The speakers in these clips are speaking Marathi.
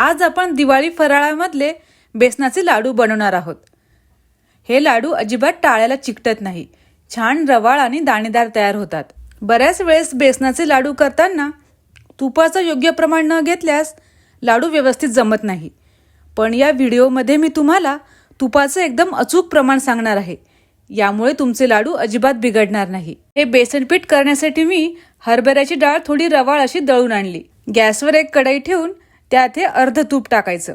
आज आपण दिवाळी फराळामधले बेसनाचे लाडू बनवणार आहोत. हे लाडू अजिबात टाळ्याला चिकटत नाही. छान रवाळ आणि दाणेदार तयार होतात. बऱ्याच वेळेस बेसनाचे लाडू करताना तुपाचं योग्य प्रमाण न घेतल्यास लाडू व्यवस्थित जमत नाही. पण या व्हिडिओमध्ये मी तुम्हाला तुपाचं एकदम अचूक प्रमाण सांगणार आहे. यामुळे तुमचे लाडू अजिबात बिघडणार नाही. हे बेसनपीठ करण्यासाठी मी हरभऱ्याची डाळ थोडी रवाळ अशी दळून आणली. गॅसवर एक कढई ठेवून त्यात हे अर्ध तूप टाकायचं.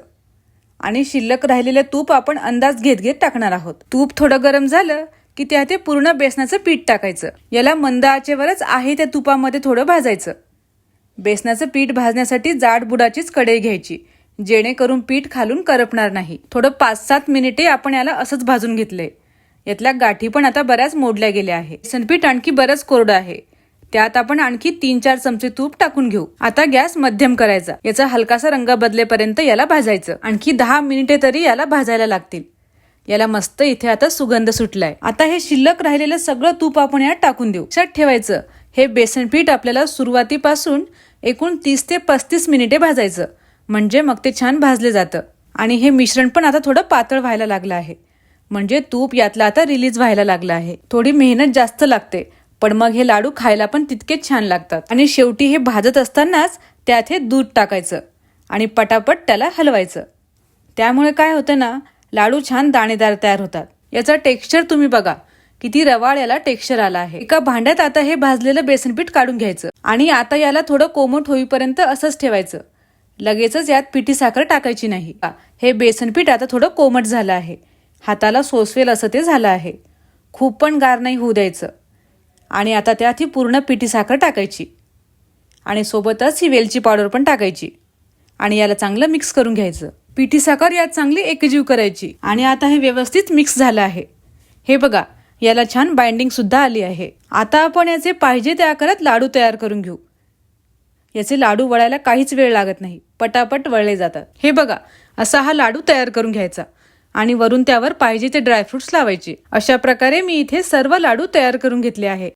आणि शिल्लक राहिलेलं तूप आपण अंदाज घेत घेत टाकणार आहोत. तूप थोडं गरम झालं की त्यात हे पूर्ण बेसनाचं पीठ टाकायचं. याला मंद आचेवरच आहे त्या तुपामध्ये थोडं भाजायचं. बेसनाचं पीठ भाजण्यासाठी जाड बुडाचीच कढई घ्यायची जेणेकरून पीठ खालून करपणार नाही. थोडं पाच सात मिनिटे आपण याला असंच भाजून घेतलंय. यातल्या गाठी पण आता बऱ्याच मोडल्या गेल्या आहे. बेसनपीठ आणखी बरंच कोरडं आहे. त्यात आपण आणखी तीन चार चमचे तूप टाकून घेऊ. आता गॅस मध्यम करायचा. याचा हलकासा रंग बदलेपर्यंत याला भाजायचं. आणखी दहा मिनिटे तरी याला भाजायला लागतील. याला मस्त इथे आता सुगंध सुटलाय. आता हे शिल्लक राहिलेलं सगळं तूप आपण यात टाकून देऊ. लक्षात ठेवायचं. हे बेसन पीठ आपल्याला सुरुवातीपासून एकूण तीस ते पस्तीस मिनिटे भाजायचं. म्हणजे मग ते छान भाजले जातं. आणि हे मिश्रण पण आता थोडं पातळ व्हायला लागलं आहे. म्हणजे तूप यातलं आता रिलीज व्हायला लागलं आहे. थोडी मेहनत जास्त लागते. पण मग हे लाडू खायला पण तितकेच छान लागतात. आणि शेवटी हे भाजत असतानाच त्यात हे दूध टाकायचं आणि पटापट त्याला हलवायचं. त्यामुळे काय होतं ना लाडू छान दाणेदार तयार होतात. याचा टेक्स्चर तुम्ही बघा किती रवाळ याला टेक्स्चर आला आहे. एका भांड्यात आता हे भाजलेलं बेसनपीठ काढून घ्यायचं आणि आता याला थोडं कोमट होईपर्यंत असंच ठेवायचं. लगेचच यात पिठी साखर टाकायची नाही. हे बेसनपीठ आता थोडं कोमट झालं आहे. हाताला सोसवेल असं ते झालं आहे. खूप पण गार नाही होऊ द्यायचं. आणि आता त्यात ही पूर्ण पिठी साखर टाकायची. आणि सोबतच ही वेलची पावडर पण टाकायची. आणि याला चांगलं मिक्स करून घ्यायचं. पिठी साखर यात चांगली एकजीव करायची. आणि आता हे व्यवस्थित मिक्स झालं आहे. हे बघा याला छान बाइंडिंग सुद्धा आली आहे. आता आपण याचे पाहिजे त्या आकारात लाडू तयार करून घेऊ. याचे लाडू वळायला काहीच वेळ लागत नाही. पटापट वळले जातात. हे बघा असा हा लाडू तयार करून घ्यायचा. आणि वरून त्यावर पाहिजे ते ड्रायफ्रुट्स लावायचे. अशा प्रकारे मी इथे सर्व लाडू तयार करून घेतले आहे.